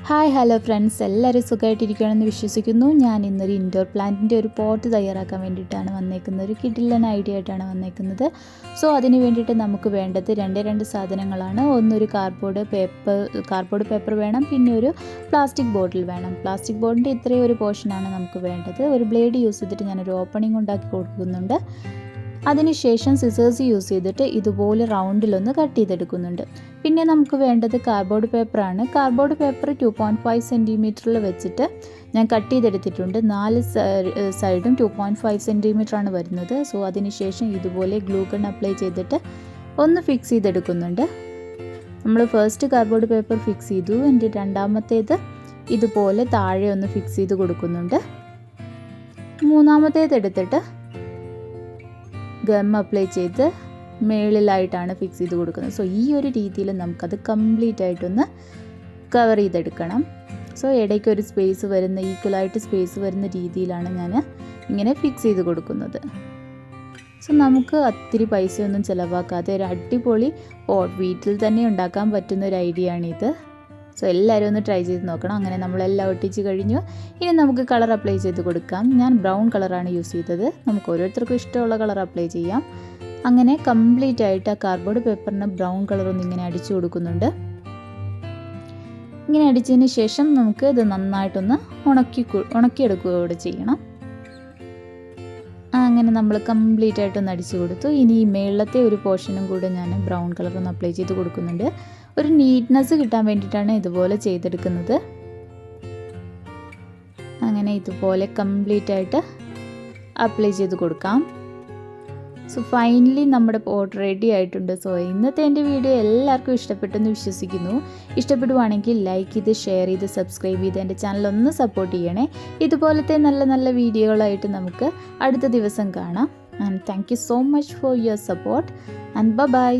Hi hello friends എല്ലാവരും സുഖമായിട്ടിരിക്കുകയാണെന്ന് വിശ്വസിക്കുന്നു. ഞാൻ ഇന്നൊരു ഇൻഡോർ പ്ലാന്റിന്റെ ഒരു പോട്ട് തയ്യാറാക്കാൻ വേണ്ടിയിട്ടാണ് വന്നേക്കുന്നത്. ഒരു കിഡിലൻ ഐഡിയ ആയിട്ടാണ് വന്നേക്കുന്നത്. സോ അതിന് വേണ്ടിയിട്ട് നമുക്ക് വേണ്ടത് രണ്ട് രണ്ട് സാധനങ്ങളാണ്. ഒന്നൊരു കാർഡ്ബോർഡ് പേപ്പർ കാർഡ്ബോർഡ് പേപ്പർ വേണം. പിന്നെ ഒരു പ്ലാസ്റ്റിക് ബോട്ടിൽ വേണം. പ്ലാസ്റ്റിക് ബോട്ടിന്റെ ഇത്രയും ഒരു പോർഷനാണ് നമുക്ക് വേണ്ടത്. ഒരു ബ്ലേഡ് യൂസ് ചെയ്തിട്ട് ഞാനൊരു ഓപ്പണിംഗ് ഉണ്ടാക്കി കൊടുക്കുന്നുണ്ട്. അതിനുശേഷം സിസേഴ്സ് യൂസ് ചെയ്തിട്ട് ഇതുപോലെ റൗണ്ടിലൊന്ന് കട്ട് ചെയ്തെടുക്കുന്നുണ്ട്. പിന്നെ നമുക്ക് വേണ്ടത് കാർഡ്ബോർഡ് പേപ്പറാണ് cardboard paper two point five സെന്റിമീറ്ററിൽ വെച്ചിട്ട് ഞാൻ കട്ട് ചെയ്തെടുത്തിട്ടുണ്ട്. നാല് സൈഡും ടു പോയിന്റ് ഫൈവ് സെന്റിമീറ്ററാണ് വരുന്നത്. സോ അതിനുശേഷം ഇതുപോലെ ഗ്ലൂഗൺ അപ്ലൈ ചെയ്തിട്ട് ഒന്ന് ഫിക്സ് ചെയ്തെടുക്കുന്നുണ്ട്. നമ്മൾ ഫസ്റ്റ് കാർഡ്ബോർഡ് പേപ്പർ ഫിക്സ് ചെയ്തു. എന്റെ രണ്ടാമത്തേത് ഇതുപോലെ താഴെ ഒന്ന് ഫിക്സ് ചെയ്ത് കൊടുക്കുന്നുണ്ട്. മൂന്നാമത്തേത് എടുത്തിട്ട് ഗം അപ്ലൈ ചെയ്ത് മേളിലായിട്ടാണ് ഫിക്സ് ചെയ്ത് കൊടുക്കുന്നത്. സോ ഈ ഒരു രീതിയിൽ നമുക്കത് കംപ്ലീറ്റ് ആയിട്ടൊന്ന് കവർ ചെയ്തെടുക്കണം. സോ ഇടയ്ക്ക് ഒരു സ്പേസ് വരുന്ന ഈക്വലായിട്ട് സ്പേസ് വരുന്ന രീതിയിലാണ് ഞാൻ ഇങ്ങനെ ഫിക്സ് ചെയ്ത് കൊടുക്കുന്നത്. സോ നമുക്ക് ഒത്തിരി പൈസയൊന്നും ചിലവാക്കാതെ ഒരു അടിപൊളി പോട്ട് വീട്ടിൽ തന്നെ ഉണ്ടാക്കാൻ പറ്റുന്ന ഒരു ഐഡിയ ആണിത്. സോ എല്ലാവരും ഒന്ന് ട്രൈ ചെയ്ത് നോക്കണം. അങ്ങനെ നമ്മളെല്ലാം ഒട്ടിച്ച് കഴിഞ്ഞു. ഇനി നമുക്ക് കളർ അപ്ലൈ ചെയ്ത് കൊടുക്കാം. ഞാൻ ബ്രൗൺ കളറാണ് യൂസ് ചെയ്തത്. നമുക്ക് ഓരോരുത്തർക്കും ഇഷ്ടമുള്ള കളർ അപ്ലൈ ചെയ്യാം. അങ്ങനെ കംപ്ലീറ്റ് ആയിട്ട് ആ കാർഡ്ബോർഡ് പേപ്പറിന് ബ്രൗൺ കളർ ഇങ്ങനെ അടിച്ചു കൊടുക്കുന്നുണ്ട്. ഇങ്ങനെ അടിച്ചതിന് ശേഷം നമുക്ക് ഇത് നന്നായിട്ടൊന്ന് ഉണക്കി ഉണക്കിയെടുക്കുക കൂടെ ചെയ്യണം. അങ്ങനെ നമ്മൾ കംപ്ലീറ്റ് ആയിട്ടൊന്ന് അടിച്ചു കൊടുത്തു. ഇനി ഈ മേളത്തെ ഒരു പോർഷനും കൂടെ ഞാൻ ബ്രൗൺ കളർ ഒന്ന് അപ്ലൈ ചെയ്ത് കൊടുക്കുന്നുണ്ട്. ഒരു നീറ്റ്നെസ് കിട്ടാൻ വേണ്ടിയിട്ടാണ് ഇതുപോലെ ചെയ്തെടുക്കുന്നത്. അങ്ങനെ ഇതുപോലെ കംപ്ലീറ്റ് ആയിട്ട് അപ്ലൈ ചെയ്ത് കൊടുക്കാം. സോ ഫൈനലി നമ്മുടെ പോട്ട് റെഡി ആയിട്ടുണ്ട്. സോ ഇന്നത്തെ എന്റെ വീഡിയോ എല്ലാവർക്കും ഇഷ്ടപ്പെട്ടെന്ന് വിശ്വസിക്കുന്നു. ഇഷ്ടപ്പെടുവാണെങ്കിൽ ലൈക്ക് ചെയ്ത് ഷെയർ ചെയ്ത് സബ്സ്ക്രൈബ് ചെയ്ത് എന്റെ ചാനൽ ഒന്ന് സപ്പോർട്ട് ചെയ്യണേ. ഇതുപോലത്തെ നല്ല നല്ല വീഡിയോകളായിട്ട് നമുക്ക് അടുത്ത ദിവസം കാണാം. And thank you so much for your support and ബ ബൈ